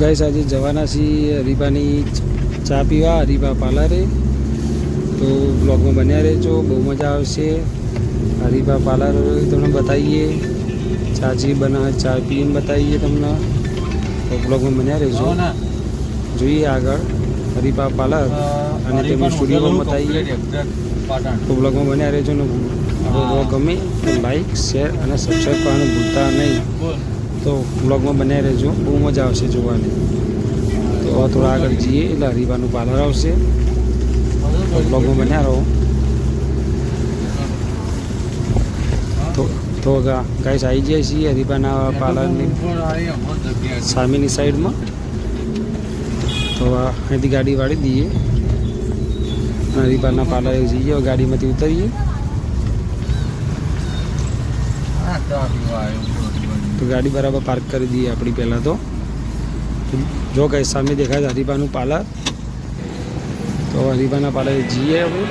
Guys આજે જવાના છીએ હરીબાની ચા પીવા હરીબા પાર્લરે. તો બ્લોગમાં બન્યા રહેજો બહુ મજા આવશે. હરીબા પાર્લર તમને બતાવીએ ચાજી બના ચા પીને બતાવીએ તમને. તો બ્લોગમાં બન્યા રહેજો. જોઈએ આગળ હરીબા પાર્લર અને તેમનું સ્ટુડિયો બતાવીએ. તો બ્લોગમાં બન્યા રહેજો ને. આપણો બ્લોગ ગમે તો લાઈક શેર અને સબસ્ક્રાઈબ કરવાનું ભૂલતા નહીં. તો બ્લોગમાં બનાવી રહેજો. બહુ મજા આવશે જોવાની. તો હવે થોડા આગળ જઈએ. એટલે હરીબાનું પાર્લર આવશે. બ્લોગમાં બન્યા રહો. તો તો ગાઈસ આવી જાય છીએ હરીબાના પાર્લરની સામેની સાઈડમાં તો અહીંથી ગાડી વાળી દઈએ. હરીબાના પાર્લરે જઈએ, ગાડીમાંથી ઉતરીએ. ગાડી બરાબર પાર્ક કરી દઈએ આપણી પહેલાં તો. જો કંઈ સામે દેખાય છે હરીબાનું પાર્લર. તો હરીફાના પાર્લરે જઈએ આપણે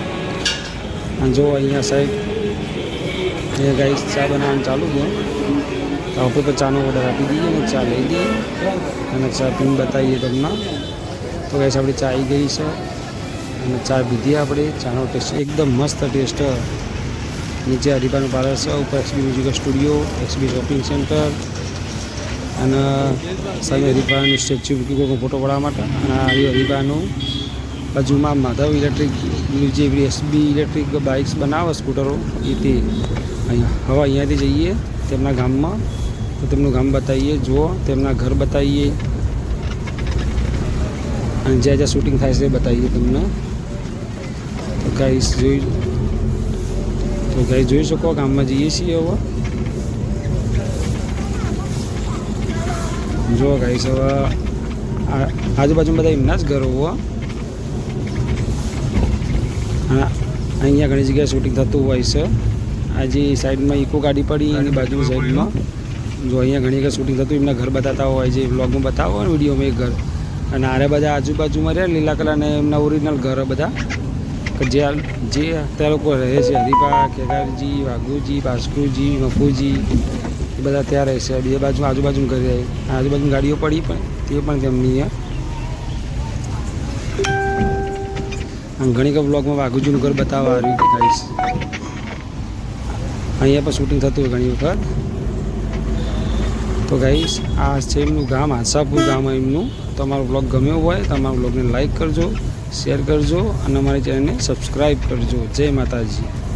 અને જો અહીંયા સાહેબ એ ગાઈ ચા બનાવવાનું ચાલુ છે. તો આપણે તો ચાનો ઓર્ડર આપી દઈએ અને ચા લઈ દઈએ અને ચા પીને બતાવીએ તમને. તો ગાઈસ આપણી ચા આવી ગઈ છે. અને ચા પીધી આપણે. ચાનો ટેસ્ટ એકદમ મસ્ત ટેસ્ટ નીચે હરિભાનું પાર્લર છે, ઉપર XB musical studio XB shopping centre અને સામે હરિભાનું સ્ટેચ્યુ મૂકી કોઈ ફોટો પડાવવા માટે. અને આવી હરિભાનું બાજુમાં માધવ ઇલેક્ટ્રિક જે એસબી ઇલેક્ટ્રિક બાઇક્સ બનાવે સ્કૂટરો. એ તે અહીંયા હવે અહીંયાથી જઈએ તેમના ગામમાં. તો તેમનું ગામ બતાવીએ, જુઓ, તેમના ઘર બતાવીએ. અને જ્યાં જ્યાં શૂટિંગ થાય છે એ બતાવીએ તમને. તો ગાઈસ જોઈ તો ગાઈ જોઈ શકો ગામમાં જઈએ છીએ હવે. જો ગાઈસ હવે આજુબાજુ બધા એમના જ ઘરો હોવા હા, અહીંયા ઘણી જગ્યાએ શૂટિંગ થતું હોય છે. આજે સાઈડમાં ઇકો ગાડી પડી એની બાજુની સાઈડમાં. જો અહીંયા ઘણી જગ્યાએ શૂટિંગ થતું એમના ઘર બતાવતા હોય છે. વ્લોગમાં બતાવો ને વિડીયોમાં એ ઘર. અને આરે બધા આજુબાજુમાં રહ્યા, લીલા કલરના એમના ઓરિજિનલ ઘર બધા. જે જે ત્યાં લોકો રહે છે, હરિભા, કેદારજી, વાઘુજી ભાસ્કુજી મફુજી, એ બધા ત્યાં રહે છે. બે બાજુ આજુબાજુ ઘરે રહે આજુબાજુ ગાડીઓ પડી પણ તે પણ તેમની ઘણી બ્લોગમાં વાઘુજીનું ઘર બતાવવા આવ્યું દેખાઈશ અહીંયા પણ શૂટિંગ થતું હોય ઘણી વખત. તો ગાઈશ આ છે એમનું ગામ, આશાપુર ગામ એમનું. તમારો બ્લોગ ગમ્યો હોય તમારા બ્લોગને લાઇક કરજો શેર કરજો અને અમારી ચેનલને સબસ્ક્રાઈબ કરજો. જય માતાજી.